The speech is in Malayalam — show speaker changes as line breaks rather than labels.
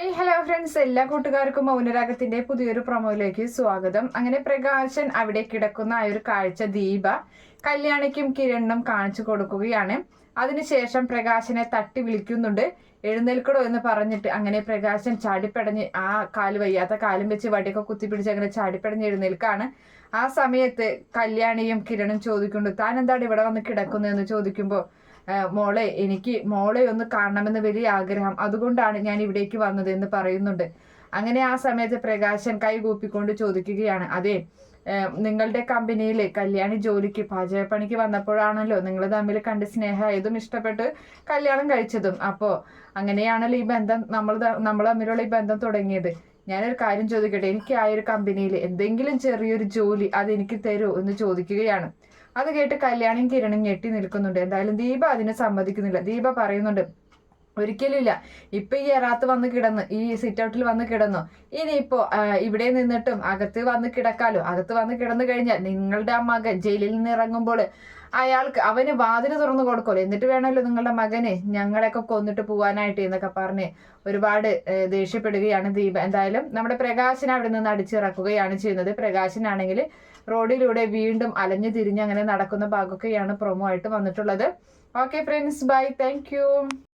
Hi hello friends. എല്ലാ കൂട്ടുകാർക്കും മൗനരാഗത്തിന്റെ പുതിയൊരു പ്രൊമോയിലേക്ക് സ്വാഗതം. അങ്ങനെ പ്രകാശൻ അവിടെ കിടക്കുന്ന ആ ഒരു കാഴ്ച ദീപ കല്യാണിക്കും കിരണിനും കാണിച്ചു കൊടുക്കുകയാണ്. അതിനുശേഷം പ്രകാശനെ തട്ടി വിളിക്കുന്നുണ്ട്. എഴുന്നേൽക്കടോ എന്ന് പറഞ്ഞിട്ട് അങ്ങനെ പ്രകാശൻ ചാടിപ്പടഞ്ഞ് ആ കാൽ വയ്യാത്ത കാലും വെച്ച് വടിയൊക്കെ കുത്തിപ്പിടിച്ച് അങ്ങനെ ചാടിപ്പടഞ്ഞ് എഴുന്നേൽക്കാണ്. ആ സമയത്ത് കല്യാണിയും കിരണും ചോദിക്കുന്നുണ്ട് താൻ എന്താണ് ഇവിടെ വന്ന് കിടക്കുന്നതെന്ന്? ചോദിക്കുമ്പോൾ മോളെ എനിക്ക് മോളെ ഒന്ന് കാണണമെന്ന് വലിയ ആഗ്രഹം. അതുകൊണ്ടാണ് ഞാൻ ഇവിടേക്ക് വന്നത് എന്ന് പറയുന്നുണ്ട്. അങ്ങനെ ആ സമയത്ത് പ്രകാശൻ കൈകൂപ്പിക്കൊണ്ട് ചോദിക്കുകയാണ് അതെ നിങ്ങളുടെ കമ്പനിയിൽ കല്യാണി ജോലിക്ക് പാചകപ്പണിക്ക് വന്നപ്പോഴാണല്ലോ നിങ്ങൾ തമ്മിൽ കണ്ട് സ്നേഹമായതും ഇഷ്ടപ്പെട്ട് കല്യാണം കഴിച്ചതും. അപ്പോൾ അങ്ങനെയാണല്ലോ ഈ ബന്ധം നമ്മൾ നമ്മൾ തമ്മിലുള്ള ഈ ബന്ധം തുടങ്ങിയത്. ഞാനൊരു കാര്യം ചോദിക്കട്ടെ? എനിക്ക് ആ ഒരു കമ്പനിയിൽ എന്തെങ്കിലും ചെറിയൊരു ജോലി അത് എനിക്ക് തരുമോ എന്ന് ചോദിക്കുകയാണ്. അത് കേട്ട് കല്യാണിയും കിരണും ഞെട്ടി നിൽക്കുന്നുണ്ട്. എന്തായാലും ദീപ അതിനെ സമ്മതിക്കുന്നില്ല. ദീപ പറയുന്നുണ്ട് ഒരിക്കലുമില്ല. ഇപ്പൊ ഈ എറാത്ത് വന്ന് കിടന്നു ഈ സിറ്റ് ഔട്ടിൽ വന്ന് കിടന്നു ഇനിയിപ്പോ ഇവിടെ നിന്നിട്ടും അകത്ത് വന്ന് കിടക്കാലോ. അകത്ത് വന്ന് കിടന്നു കഴിഞ്ഞാൽ നിങ്ങളുടെ ആ മകൻ ജയിലിൽ നിന്ന് ഇറങ്ങുമ്പോൾ അയാൾക്ക് അവന് വാതിൽ തുറന്നു കൊടുക്കുമല്ലോ. എന്നിട്ട് വേണമല്ലോ നിങ്ങളുടെ മകന് ഞങ്ങളെയൊക്കെ കൊന്നിട്ട് പോവാനായിട്ട് എന്നൊക്കെ പറഞ്ഞ് ഒരുപാട് ദേഷ്യപ്പെടുകയാണ് ദീപ. എന്തായാലും നമ്മുടെ പ്രകാശൻ അവിടെ നിന്ന് അടിച്ചിറക്കുകയാണ് ചെയ്യുന്നത്. പ്രകാശനാണെങ്കിൽ റോഡിലൂടെ വീണ്ടും അലഞ്ഞു തിരിഞ്ഞ് അങ്ങനെ നടക്കുന്ന ഭാഗമൊക്കെയാണ് പ്രൊമോ ആയിട്ട് വന്നിട്ടുള്ളത്. Okay friends bye thank